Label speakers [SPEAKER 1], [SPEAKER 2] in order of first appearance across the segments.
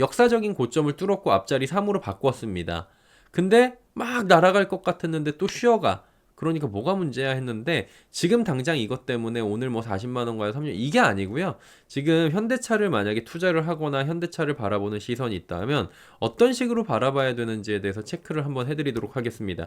[SPEAKER 1] 역사적인 고점을 뚫었고 앞자리 3으로 바꿨습니다. 근데 막 날아갈 것 같았는데 또 쉬어가. 그러니까 뭐가 문제야 했는데 지금 당장 이것 때문에 오늘 뭐 40만 원과의 3년 이게 아니고요. 지금 현대차를 만약에 투자를 하거나 현대차를 바라보는 시선이 있다면 어떤 식으로 바라봐야 되는지에 대해서 체크를 한번 해드리도록 하겠습니다.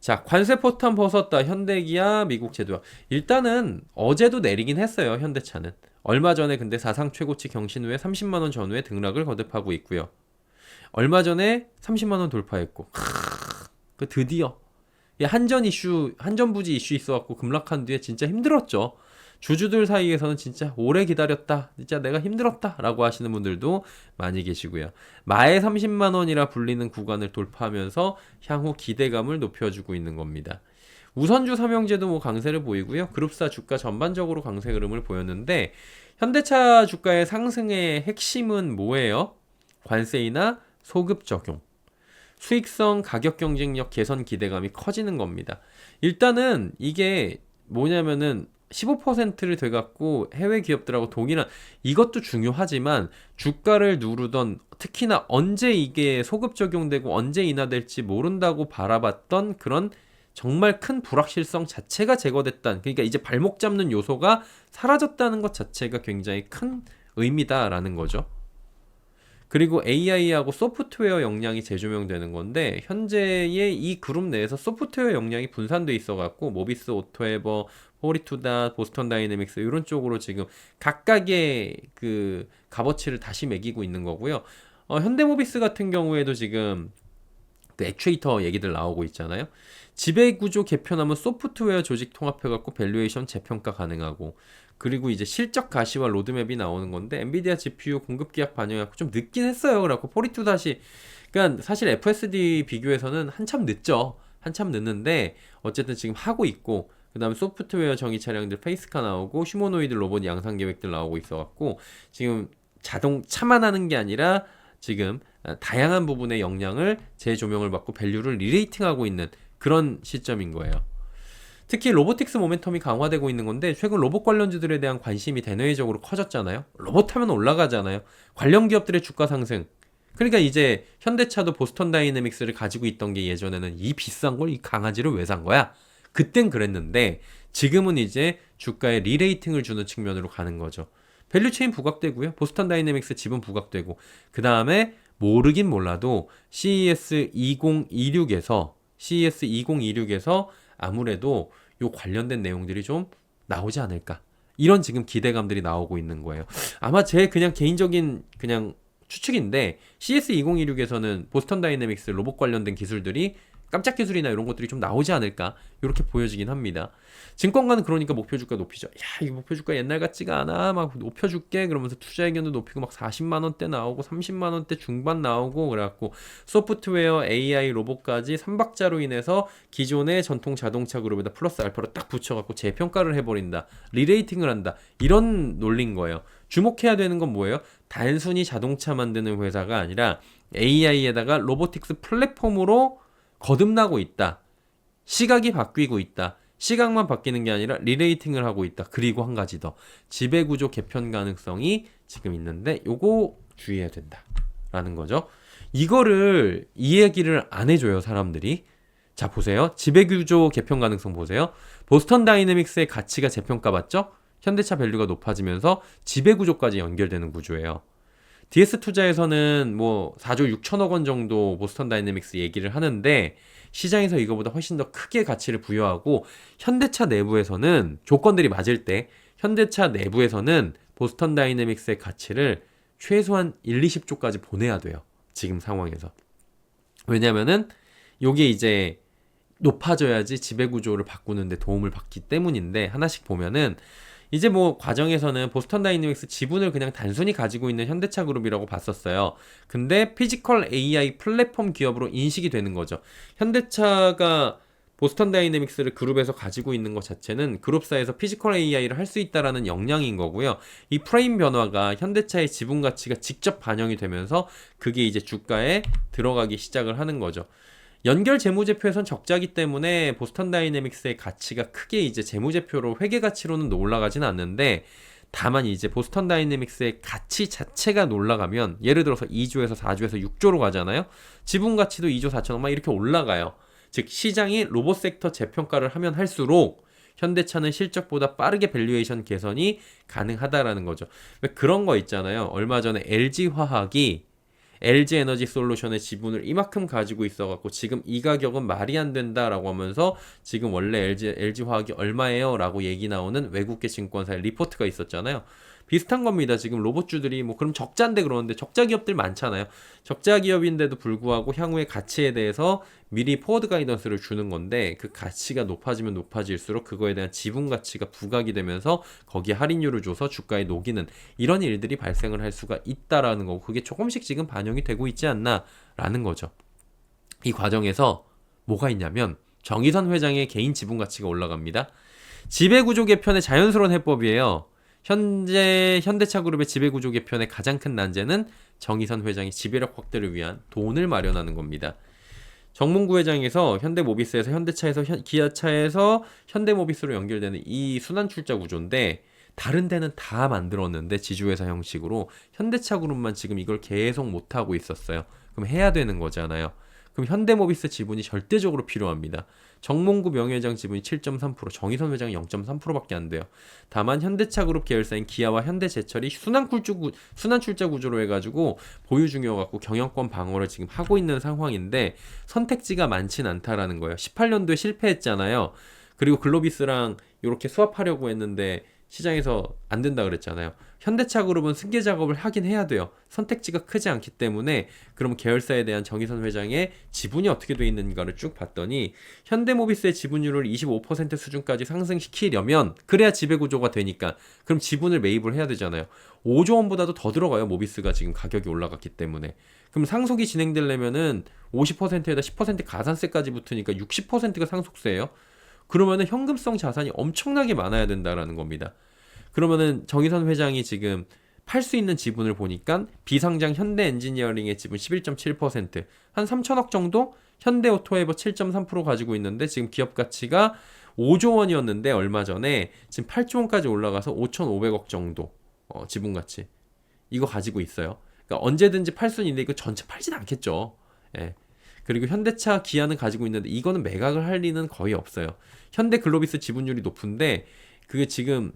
[SPEAKER 1] 자, 관세 포탄 벗었다. 현대기아, 미국 제도야. 일단은 어제도 내리긴 했어요. 현대차는. 얼마 전에 근데 사상 최고치 경신 후에 30만 원 전후에 등락을 거듭하고 있고요. 얼마 전에 30만 원 돌파했고. 크으, 그 드디어 이 한전 이슈, 한전 부지 이슈 있어 갖고 급락한 뒤에 진짜 힘들었죠. 주주들 사이에서는 진짜 오래 기다렸다. 진짜 내가 힘들었다. 라고 하시는 분들도 많이 계시고요. 마에 30만 원이라 불리는 구간을 돌파하면서 향후 기대감을 높여주고 있는 겁니다. 우선주 삼형제도 뭐 강세를 보이고요. 그룹사 주가 전반적으로 강세 흐름을 보였는데 현대차 주가의 상승의 핵심은 뭐예요? 관세이나 소급 적용. 수익성 가격 경쟁력 개선 기대감이 커지는 겁니다. 일단은 이게 뭐냐면은 15%를 돼갖고 해외 기업들하고 동일한 이것도 중요하지만 주가를 누르던 특히나 언제 이게 소급 적용되고 언제 인하될지 모른다고 바라봤던 그런 정말 큰 불확실성 자체가 제거됐다는 그러니까 이제 발목 잡는 요소가 사라졌다는 것 자체가 굉장히 큰 의미다라는 거죠. 그리고 AI하고 소프트웨어 역량이 재조명되는 건데 현재의 이 그룹 내에서 소프트웨어 역량이 분산돼 있어 갖고 모비스 오토에버 포리투다 보스턴 다이내믹스 이런 쪽으로 지금 각각의 그 값어치를 다시 매기고 있는 거고요. 어, 현대모비스 같은 경우에도 지금 그 액추에이터 얘기들 나오고 있잖아요. 지배 구조 개편하면 소프트웨어 조직 통합해 갖고 밸류에이션 재평가 가능하고 그리고 이제 실적 가시와 로드맵이 나오는 건데 엔비디아 GPU 공급 계약 반영하고 좀 늦긴 했어요. 그래갖고 포리투 다시 그러니까 사실 FSD 비교해서는 한참 늦죠. 한참 늦는데 어쨌든 지금 하고 있고 그 다음에 소프트웨어 정의 차량들 페이스카 나오고 휴머노이드 로봇 양산 계획들 나오고 있어갖고 지금 자동차만 하는 게 아니라 지금 다양한 부분의 역량을 재조명을 받고 밸류를 리레이팅하고 있는 그런 시점인 거예요. 특히 로보틱스 모멘텀이 강화되고 있는 건데 최근 로봇 관련주들에 대한 관심이 대내외적으로 커졌잖아요. 로봇 하면 올라가잖아요. 관련 기업들의 주가 상승. 그러니까 이제 현대차도 보스턴 다이내믹스를 가지고 있던 게 예전에는 이 비싼 걸 이 강아지를 왜 산 거야? 그땐 그랬는데 지금은 이제 주가에 리레이팅을 주는 측면으로 가는 거죠. 밸류체인 부각되고요. 보스턴 다이내믹스 지분 부각되고 그 다음에 모르긴 몰라도 CES 2026에서 CES 2026에서 아무래도 요 관련된 내용들이 좀 나오지 않을까. 이런 지금 기대감들이 나오고 있는 거예요. 아마 제 그냥 개인적인 그냥 추측인데 CS 2026에서는 보스턴 다이내믹스 로봇 관련된 기술들이 깜짝 기술이나 이런 것들이 좀 나오지 않을까 이렇게 보여지긴 합니다. 증권가는 그러니까 목표 주가 높이죠. 야, 이 목표 주가 옛날 같지가 않아. 막 높여 줄게. 그러면서 투자 의견도 높이고 막 40만 원대 나오고 30만 원대 중반 나오고 그래 갖고 소프트웨어, AI, 로봇까지 삼박자로 인해서 기존의 전통 자동차 그룹에다 플러스 알파로 딱 붙여 갖고 재평가를 해 버린다. 리레이팅을 한다. 이런 논리인 거예요. 주목해야 되는 건 뭐예요? 단순히 자동차 만드는 회사가 아니라 AI에다가 로보틱스 플랫폼으로 거듭나고 있다. 시각이 바뀌고 있다. 시각만 바뀌는 게 아니라 리레이팅을 하고 있다. 그리고 한 가지 더 지배 구조 개편 가능성이 지금 있는데 요거 주의해야 된다. 라는 거죠. 이거를 이 얘기를 안 해줘요 사람들이. 자 보세요. 지배 구조 개편 가능성 보세요. 보스턴 다이내믹스의 가치가 재평가 받죠? 현대차 밸류가 높아지면서 지배 구조까지 연결되는 구조예요. DS 투자에서는 뭐 4조 6천억 원 정도 보스턴 다이내믹스 얘기를 하는데 시장에서 이거보다 훨씬 더 크게 가치를 부여하고 현대차 내부에서는 조건들이 맞을 때 현대차 내부에서는 보스턴 다이내믹스의 가치를 최소한 1, 20조까지 보내야 돼요. 지금 상황에서. 왜냐면은 요게 이제 높아져야지 지배 구조를 바꾸는데 도움을 받기 때문인데 하나씩 보면은 이제 뭐 과정에서는 보스턴 다이내믹스 지분을 그냥 단순히 가지고 있는 현대차 그룹이라고 봤었어요. 근데 피지컬 AI 플랫폼 기업으로 인식이 되는 거죠. 현대차가 보스턴 다이내믹스를 그룹에서 가지고 있는 것 자체는 그룹사에서 피지컬 AI를 할 수 있다라는 역량인 거고요. 이 프레임 변화가 현대차의 지분 가치가 직접 반영이 되면서 그게 이제 주가에 들어가기 시작을 하는 거죠. 연결 재무제표에선 적자기 때문에 보스턴 다이내믹스의 가치가 크게 이제 재무제표로 회계 가치로는 올라가진 않는데 다만 이제 보스턴 다이내믹스의 가치 자체가 올라가면 예를 들어서 2조에서 4조에서 6조로 가잖아요. 지분 가치도 2조 4천억 막 이렇게 올라가요. 즉 시장이 로봇 섹터 재평가를 하면 할수록 현대차는 실적보다 빠르게 밸류에이션 개선이 가능하다라는 거죠. 왜 그런 거 있잖아요. 얼마 전에 LG 화학이 LG 에너지 솔루션의 지분을 이만큼 가지고 있어 갖고 지금 이 가격은 말이 안 된다라고 하면서 지금 원래 LG, LG 화학이 얼마예요? 라고 얘기 나오는 외국계 증권사의 리포트가 있었잖아요. 비슷한 겁니다. 지금 로봇주들이 뭐 그럼 적자인데 그러는데 적자 기업들 많잖아요. 적자 기업인데도 불구하고 향후의 가치에 대해서 미리 포워드 가이던스를 주는 건데 그 가치가 높아지면 높아질수록 그거에 대한 지분 가치가 부각이 되면서 거기에 할인율을 줘서 주가에 녹이는 이런 일들이 발생을 할 수가 있다라는 거고 그게 조금씩 지금 반영이 되고 있지 않나라는 거죠. 이 과정에서 뭐가 있냐면 정의선 회장의 개인 지분 가치가 올라갑니다. 지배구조 개편의 자연스러운 해법이에요. 현재 현대차 그룹의 지배구조 개편의 가장 큰 난제는 정의선 회장의 지배력 확대를 위한 돈을 마련하는 겁니다. 정몽구 회장에서 현대모비스에서 현대차에서 현, 기아차에서 현대모비스로 연결되는 이 순환 출자 구조인데 다른 데는 다 만들었는데 지주회사 형식으로 현대차 그룹만 지금 이걸 계속 못 하고 있었어요. 그럼 해야 되는 거잖아요. 그럼 현대모비스 지분이 절대적으로 필요합니다. 정몽구 명예회장 지분이 7.3%, 정의선 회장이 0.3%밖에 안 돼요. 다만 현대차 그룹 계열사인 기아와 현대제철이 순환 출자 순환 출자 구조로 해가지고 보유 중이어 갖고 경영권 방어를 지금 하고 있는 상황인데 선택지가 많진 않다라는 거예요. 18년도에 실패했잖아요. 그리고 글로비스랑 이렇게 수합하려고 했는데 시장에서 안 된다 그랬잖아요. 현대차 그룹은 승계 작업을 하긴 해야 돼요. 선택지가 크지 않기 때문에 그럼 계열사에 대한 정의선 회장의 지분이 어떻게 돼 있는가를 쭉 봤더니 현대모비스의 지분율을 25% 수준까지 상승시키려면 그래야 지배 구조가 되니까 그럼 지분을 매입을 해야 되잖아요. 5조 원보다도 더 들어가요. 모비스가 지금 가격이 올라갔기 때문에. 그럼 상속이 진행되려면은 50%에다 10% 가산세까지 붙으니까 60%가 상속세예요. 그러면은 현금성 자산이 엄청나게 많아야 된다라는 겁니다. 그러면은 정의선 회장이 지금 팔 수 있는 지분을 보니까 비상장 현대 엔지니어링의 지분 11.7%, 한 3천억 정도 현대 오토에버 7.3% 가지고 있는데 지금 기업 가치가 5조 원이었는데 얼마 전에 지금 8조 원까지 올라가서 5,500억 정도 어, 지분 가치 이거 가지고 있어요. 그러니까 언제든지 팔 수는 있는데 이거 전체 팔진 않겠죠. 예. 그리고 현대차 기아는 가지고 있는데 이거는 매각을 할 리는 거의 없어요. 현대 글로비스 지분율이 높은데 그게 지금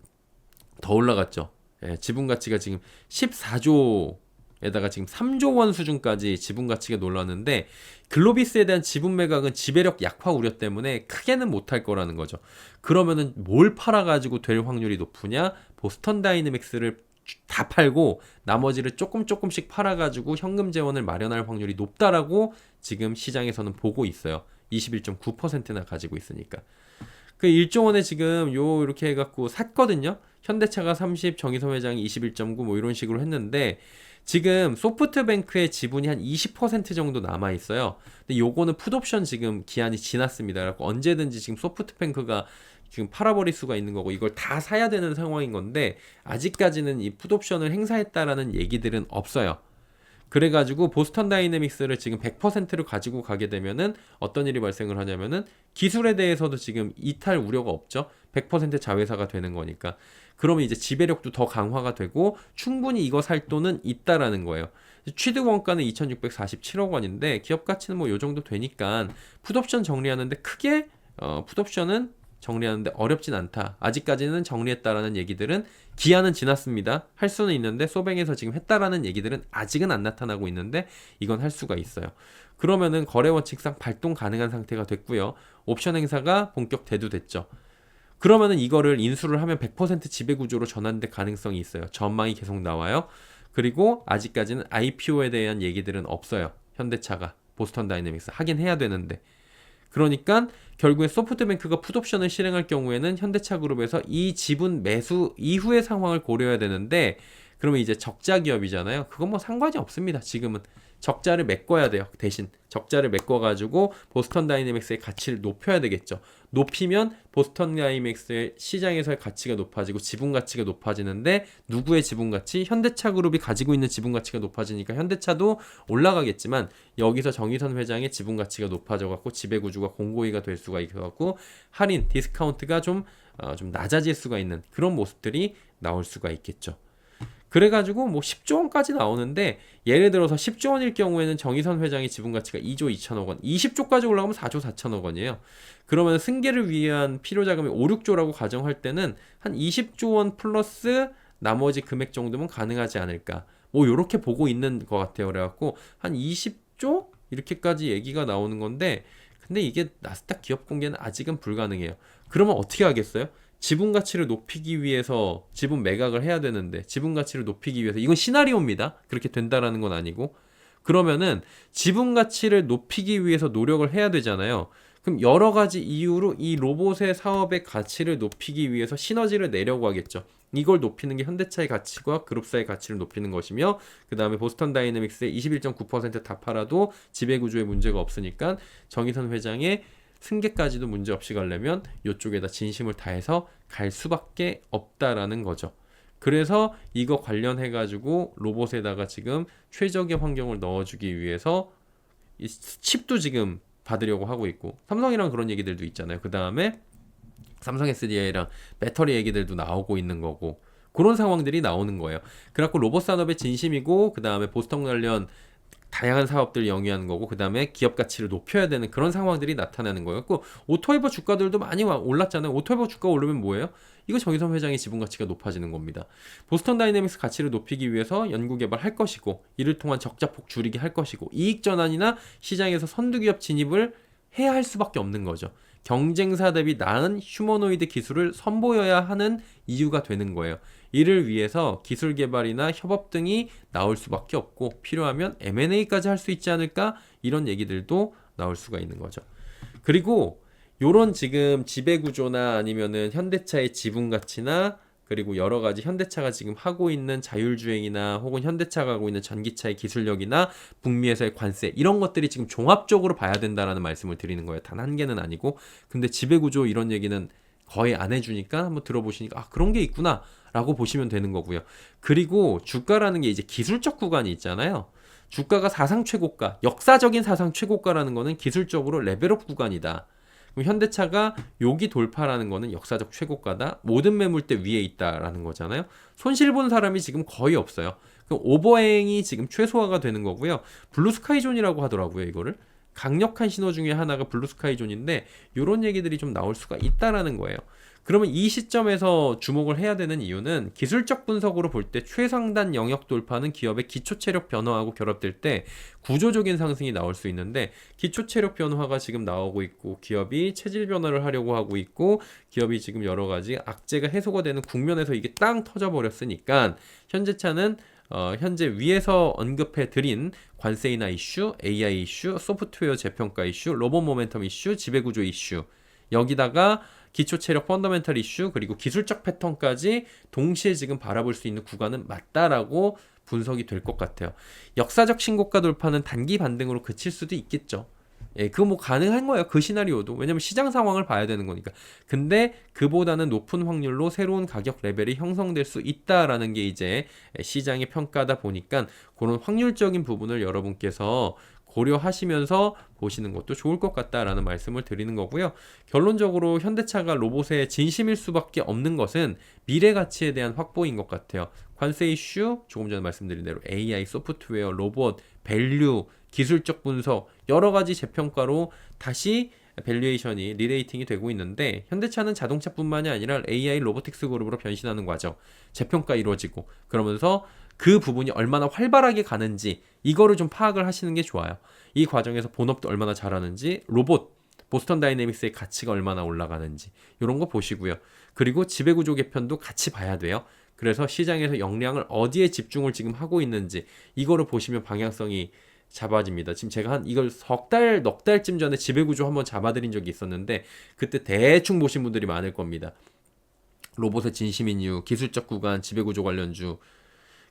[SPEAKER 1] 더 올라갔죠. 예, 지분 가치가 지금 14조 에다가 지금 3조 원 수준까지 지분 가치가 놀랐는데 글로비스에 대한 지분 매각은 지배력 약화 우려 때문에 크게는 못할 거라는 거죠. 그러면은 뭘 팔아가지고 될 확률이 높으냐? 보스턴 다이내믹스를 다 팔고 나머지를 조금 조금씩 팔아가지고 현금 재원을 마련할 확률이 높다라고 지금 시장에서는 보고 있어요. 21.9%나 가지고 있으니까. 그 1조 원에 지금 요 이렇게 해갖고 샀거든요. 현대차가 30, 정의선 회장이 21.9 뭐 이런 식으로 했는데 지금 소프트뱅크의 지분이 한 20% 정도 남아 있어요. 근데 요거는 풋옵션 지금 기한이 지났습니다. 그래서 언제든지 지금 소프트뱅크가 지금 팔아버릴 수가 있는 거고 이걸 다 사야 되는 상황인 건데 아직까지는 이 풋옵션을 행사했다라는 얘기들은 없어요. 그래가지고 보스턴 다이내믹스를 지금 100%를 가지고 가게 되면은 어떤 일이 발생을 하냐면은 기술에 대해서도 지금 이탈 우려가 없죠. 100% 자회사가 되는 거니까. 그러면 이제 지배력도 더 강화가 되고 충분히 이거 살 돈은 있다라는 거예요. 취득 원가는 2,647억 원인데 기업 가치는 뭐 요 정도 되니까 풋옵션 정리하는데 크게 어, 풋옵션은 정리하는데 어렵진 않다. 아직까지는 정리했다라는 얘기들은 기한은 지났습니다. 할 수는 있는데 소뱅에서 지금 했다라는 얘기들은 아직은 안 나타나고 있는데 이건 할 수가 있어요. 그러면은 거래 원칙상 발동 가능한 상태가 됐고요. 옵션 행사가 본격 대두됐죠. 그러면은 이거를 인수를 하면 100% 지배 구조로 전환될 가능성이 있어요. 전망이 계속 나와요. 그리고 아직까지는 IPO에 대한 얘기들은 없어요. 현대차가 보스턴 다이내믹스 하긴 해야 되는데 그러니까 결국에 소프트뱅크가 풋옵션을 실행할 경우에는 현대차 그룹에서 이 지분 매수 이후의 상황을 고려해야 되는데 그러면 이제 적자 기업이잖아요. 그건 뭐 상관이 없습니다. 지금은 적자를 메꿔야 돼요. 대신 적자를 메꿔가지고 보스턴 다이내믹스의 가치를 높여야 되겠죠. 높이면 보스턴 다이내믹스의 시장에서의 가치가 높아지고 지분 가치가 높아지는데 누구의 지분 가치? 현대차 그룹이 가지고 있는 지분 가치가 높아지니까 현대차도 올라가겠지만 여기서 정의선 회장의 지분 가치가 높아져 갖고 지배 구조가 공고히가 될 수가 있어 갖고 할인 디스카운트가 좀 어, 좀 낮아질 수가 있는 그런 모습들이 나올 수가 있겠죠. 그래가지고 뭐 10조 원까지 나오는데 예를 들어서 10조 원일 경우에는 정의선 회장의 지분 가치가 2조 2천억 원, 20조까지 올라가면 4조 4천억 원이에요. 그러면 승계를 위한 필요 자금이 5, 6조라고 가정할 때는 한 20조 원 플러스 나머지 금액 정도면 가능하지 않을까. 뭐 요렇게 보고 있는 것 같아요. 그래갖고 한 20조 이렇게까지 얘기가 나오는 건데 근데 이게 나스닥 기업 공개는 아직은 불가능해요. 그러면 어떻게 하겠어요? 지분 가치를 높이기 위해서 지분 매각을 해야 되는데 지분 가치를 높이기 위해서 이건 시나리오입니다. 그렇게 된다라는 건 아니고 그러면은 지분 가치를 높이기 위해서 노력을 해야 되잖아요. 그럼 여러 가지 이유로 이 로봇의 사업의 가치를 높이기 위해서 시너지를 내려고 하겠죠. 이걸 높이는 게 현대차의 가치와 그룹사의 가치를 높이는 것이며 그 다음에 보스턴 다이내믹스의 21.9%다 팔아도 지배구조에 문제가 없으니까 정의선 회장의 승계까지도 문제 없이 가려면 이쪽에다 진심을 다해서 갈 수밖에 없다라는 거죠. 그래서 이거 관련해 가지고 로봇에다가 지금 최적의 환경을 넣어주기 위해서 이 칩도 지금 받으려고 하고 있고 삼성이랑 그런 얘기들도 있잖아요. 그 다음에 삼성 SDI랑 배터리 얘기들도 나오고 있는 거고 그런 상황들이 나오는 거예요. 그래갖고 로봇 산업의 진심이고 그 다음에 보스턴 관련 다양한 사업들 영위하는 거고 그 다음에 기업 가치를 높여야 되는 그런 상황들이 나타나는 거예요. 그 오토에버 주가들도 많이 올랐잖아요. 오토에버 주가 오르면 뭐예요? 이거 정의선 회장의 지분 가치가 높아지는 겁니다. 보스턴 다이내믹스 가치를 높이기 위해서 연구 개발할 것이고 이를 통한 적자폭 줄이기 할 것이고 이익 전환이나 시장에서 선두 기업 진입을 해야 할 수밖에 없는 거죠. 경쟁사 대비 나은 휴머노이드 기술을 선보여야 하는 이유가 되는 거예요. 이를 위해서 기술 개발이나 협업 등이 나올 수밖에 없고 필요하면 M&A까지 할 수 있지 않을까 이런 얘기들도 나올 수가 있는 거죠. 그리고 요런 지금 지배 구조나 아니면은 현대차의 지분 가치나 그리고 여러 가지 현대차가 지금 하고 있는 자율주행이나 혹은 현대차가 하고 있는 전기차의 기술력이나 북미에서의 관세 이런 것들이 지금 종합적으로 봐야 된다라는 말씀을 드리는 거예요. 단 한 개는 아니고 근데 지배 구조 이런 얘기는 거의 안 해주니까 한번 들어보시니까 아 그런 게 있구나 라고 보시면 되는 거고요. 그리고 주가라는 게 이제 기술적 구간이 있잖아요. 주가가 사상 최고가, 역사적인 사상 최고가라는 거는 기술적으로 레벨업 구간이다. 그럼 현대차가 여기 돌파라는 거는 역사적 최고가다. 모든 매물대 위에 있다라는 거잖아요. 손실 본 사람이 지금 거의 없어요. 그럼 오버행이 지금 최소화가 되는 거고요. 블루스카이 존이라고 하더라고요, 이거를. 강력한 신호 중에 하나가 블루스카이 존인데 이런 얘기들이 좀 나올 수가 있다라는 거예요. 그러면 이 시점에서 주목을 해야 되는 이유는 기술적 분석으로 볼 때 최상단 영역 돌파는 기업의 기초 체력 변화하고 결합될 때 구조적인 상승이 나올 수 있는데 기초 체력 변화가 지금 나오고 있고 기업이 체질 변화를 하려고 하고 있고 기업이 지금 여러 가지 악재가 해소가 되는 국면에서 이게 땅 터져 버렸으니까 현재 차는 어, 현재 위에서 언급해 드린 관세이나 이슈, AI 이슈, 소프트웨어 재평가 이슈, 로봇 모멘텀 이슈, 지배구조 이슈 여기다가 기초 체력 펀더멘탈 이슈 그리고 기술적 패턴까지 동시에 지금 바라볼 수 있는 구간은 맞다라고 분석이 될 것 같아요. 역사적 신고가 돌파는 단기 반등으로 그칠 수도 있겠죠. 예, 그거 뭐 가능한 거예요. 그 시나리오도. 왜냐면 시장 상황을 봐야 되는 거니까. 근데 그보다는 높은 확률로 새로운 가격 레벨이 형성될 수 있다라는 게 이제 시장의 평가다 보니까 그런 확률적인 부분을 여러분께서 고려하시면서 보시는 것도 좋을 것 같다라는 말씀을 드리는 거고요. 결론적으로 현대차가 로봇의 진심일 수밖에 없는 것은 미래 가치에 대한 확보인 것 같아요. 관세 이슈, 조금 전에 말씀드린 대로 AI, 소프트웨어, 로봇, 밸류, 기술적 분석, 여러 가지 재평가로 다시 밸류에이션이 리레이팅이 되고 있는데 현대차는 자동차뿐만이 아니라 AI 로보틱스 그룹으로 변신하는 과정, 재평가 이루어지고 그러면서 그 부분이 얼마나 활발하게 가는지 이거를 좀 파악을 하시는 게 좋아요. 이 과정에서 본업도 얼마나 잘하는지 로봇 보스턴 다이내믹스의 가치가 얼마나 올라가는지 이런 거 보시고요. 그리고 지배구조 개편도 같이 봐야 돼요. 그래서 시장에서 역량을 어디에 집중을 지금 하고 있는지 이거를 보시면 방향성이 잡아집니다. 지금 제가 한 이걸 석 달, 넉 달쯤 전에 지배구조 한번 잡아드린 적이 있었는데 그때 대충 보신 분들이 많을 겁니다. 로봇의 진심인 이유, 기술적 구간, 지배구조 관련주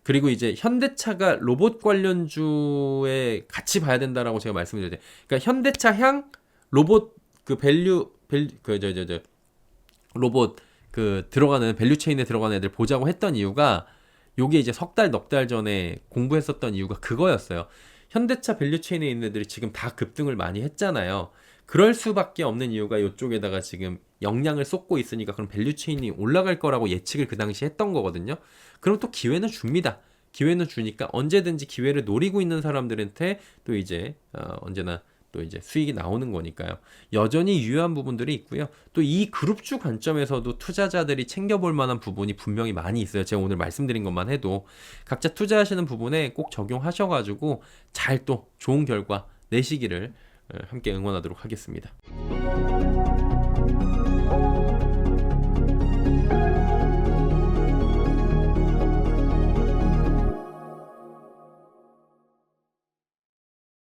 [SPEAKER 1] 그리고 이제 현대차가 로봇 관련주에 같이 봐야 된다라고 제가 말씀을 드렸는데, 그러니까 현대차 향 로봇 그 밸류 밸그저 저 저 로봇 그 들어가는 밸류 체인에 들어가는 애들 보자고 했던 이유가 요게 이제 석 달 넉 달 전에 공부했었던 이유가 그거였어요. 현대차 밸류 체인에 있는 애들이 지금 다 급등을 많이 했잖아요. 그럴 수밖에 없는 이유가 이쪽에다가 지금 역량을 쏟고 있으니까 그럼 밸류 체인이 올라갈 거라고 예측을 그 당시 했던 거거든요. 그럼 또 기회는 줍니다. 기회는 주니까 언제든지 기회를 노리고 있는 사람들한테 또 이제 어, 언제나 또 이제 수익이 나오는 거니까요. 여전히 유효한 부분들이 있고요. 또 이 그룹주 관점에서도 투자자들이 챙겨볼 만한 부분이 분명히 많이 있어요. 제가 오늘 말씀드린 것만 해도 각자 투자하시는 부분에 꼭 적용하셔가지고 잘 또 좋은 결과 내시기를 어, 함께 응원하도록 하겠습니다.